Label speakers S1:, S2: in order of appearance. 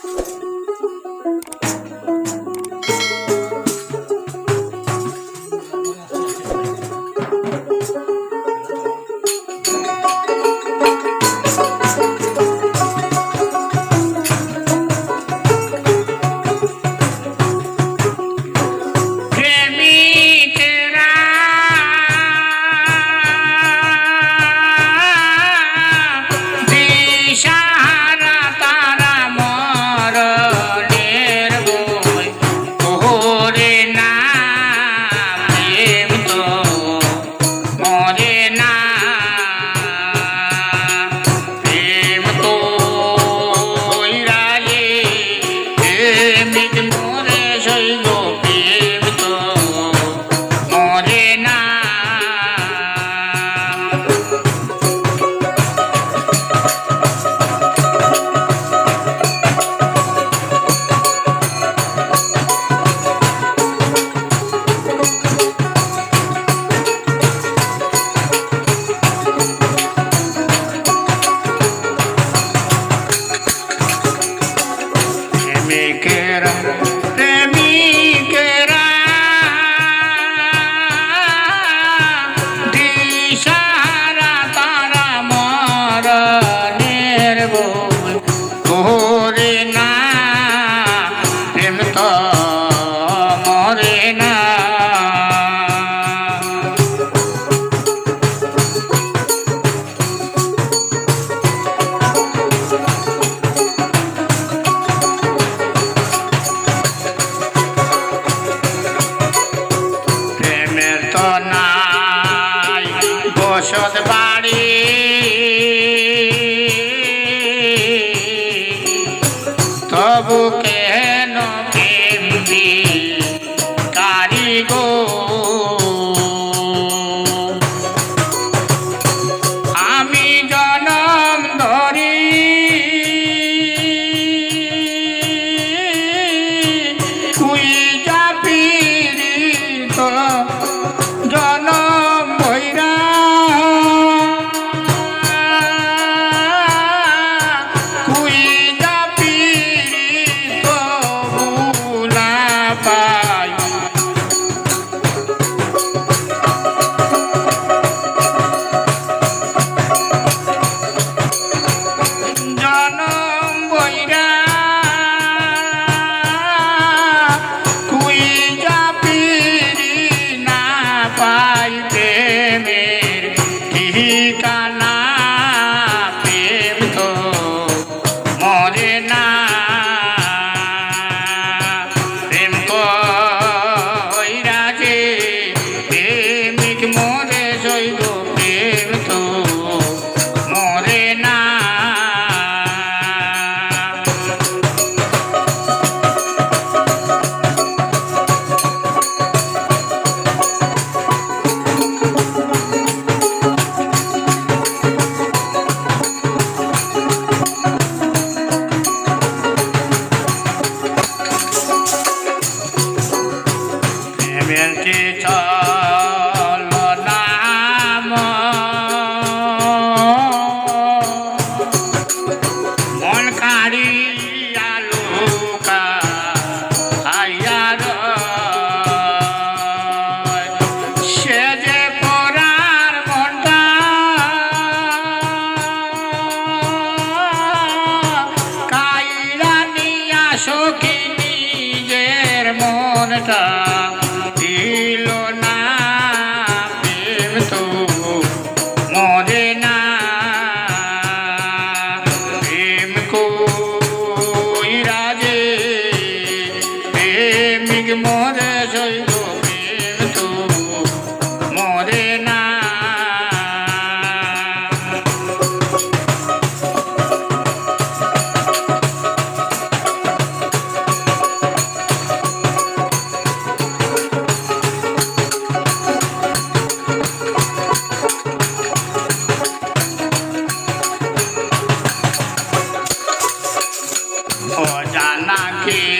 S1: Thank you. நேரம் ঔষধ বাড়ি তবু কেন কারিগর Bye. প্রেমিক মরে জৈব কিন্তু মরে না। জানা কে